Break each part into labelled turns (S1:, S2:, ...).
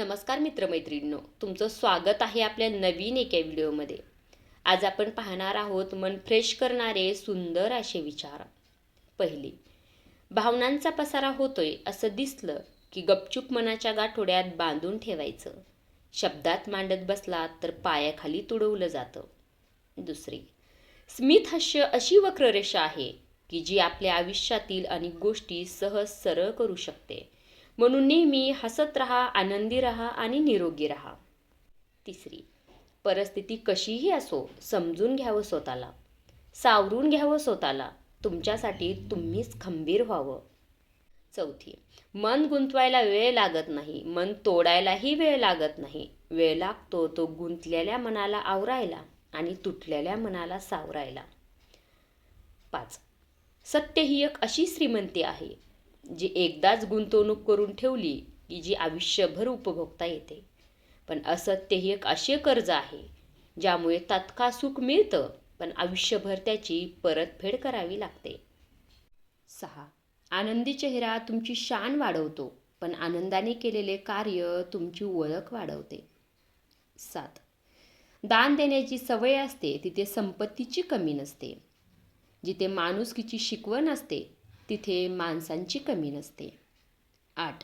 S1: नमस्कार मित्रमैत्रिणींनो तुमचं स्वागत आहे आपल्या नवीन एका व्हिडिओमध्ये. आज आपण पाहणार आहोत मन फ्रेश करणारे सुंदर असे विचार. पहिली भावनांचा पसारा होतोय असं दिसलं की गपचूप मनाच्या गाठोड्यात बांधून ठेवायचं. शब्दात मांडत बसला तर पायाखाली तुडवलं जातं. दुसरी स्मित हास्य अशी वक्ररेषा आहे की जी आपल्या आयुष्यातील अनेक गोष्टी सहज सरळ करू शकते. म्हणून नेहमी हसत राहा आनंदी राहा आणि निरोगी राहा. तिसरी परिस्थिती कशीही असो समजून घ्यावं स्वतःला. सावरून घ्यावं स्वतःला. तुमच्यासाठी तुम्हीच खंबीर व्हावं. चौथी मन गुंतवायला वेळ लागत नाही. मन तोडायलाही वेळ लागत नाही. वेळ लागतो तो गुंतलेल्या मनाला आवरायला आणि तुटलेल्या मनाला सावरायला. पाच सत्य ही एक अशी श्रीमंती आहे. जी एकदाच गुंतवणूक करून ठेवली की जी आयुष्यभर उपभोगता येते. पण असत्य ही एक असे कर्ज आहे ज्यामुळे तात्काळ सुख मिळतं पण आयुष्यभर त्याची परतफेड करावी लागते. सहा. आनंदी चेहरा तुमची शान वाढवतो पण आनंदाने केलेले कार्य तुमची ओळख वाढवते. सात. दान देण्याची सवय असते तिथे संपत्तीची कमी नसते. जिथे माणुसकीची शिकवण असते तिथे माणसांची कमी नसते. आठ.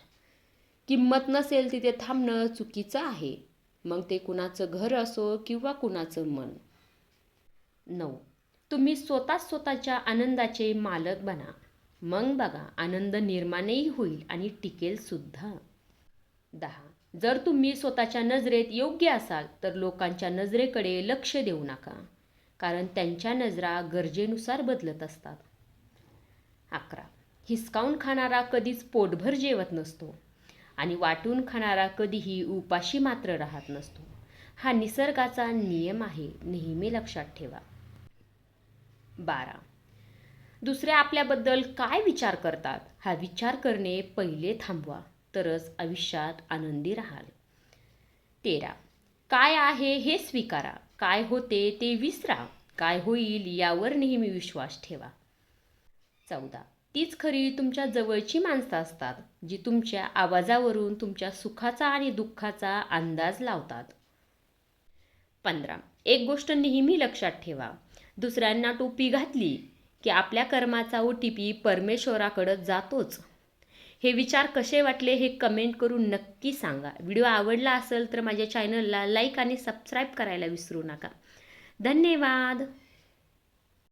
S1: किंमत नसेल तिथे थांबणं चुकीचं आहे. मग ते कुणाचं घर असो किंवा कुणाचं मन. नऊ. तुम्ही स्वतःच स्वतःच्या आनंदाचे मालक बना. मग बघा आनंद निर्माणही होईल आणि टिकेल सुद्धा. दहा. जर तुम्ही स्वतःच्या नजरेत योग्य असाल तर लोकांच्या नजरेकडे लक्ष देऊ नका. कारण त्यांच्या नजरा गरजेनुसार बदलत असतात. अकरा. हिसकावून खाणारा कधीच पोटभर जेवत नसतो आणि वाटून खाणारा कधीही उपाशी मात्र राहत नसतो. हा निसर्गाचा नियम आहे नेहमी लक्षात ठेवा. बारा. दुसऱ्या आपल्याबद्दल काय विचार करतात? हा विचार करणे पहिले थांबवा तरच आयुष्यात आनंदी राहाल. तेरा. काय आहे हे स्वीकारा. काय होते ते विसरा. काय होईल यावर नेहमी विश्वास ठेवा. चौदा. तीच खरी तुमच्या जवळची माणसं असतात जी तुमच्या आवाजावरून तुमच्या सुखाचा आणि दुःखाचा अंदाज लावतात. पंधरा. एक गोष्ट नेहमी लक्षात ठेवा. दुसऱ्यांना टोपी घातली की आपल्या कर्माचा ओ टी पी परमेश्वराकडं जातोच. हे विचार कसे वाटले हे कमेंट करून नक्की सांगा. व्हिडिओ आवडला असेल तर माझ्या चॅनलला लाईक आणि सबस्क्राईब करायला विसरू नका. धन्यवाद.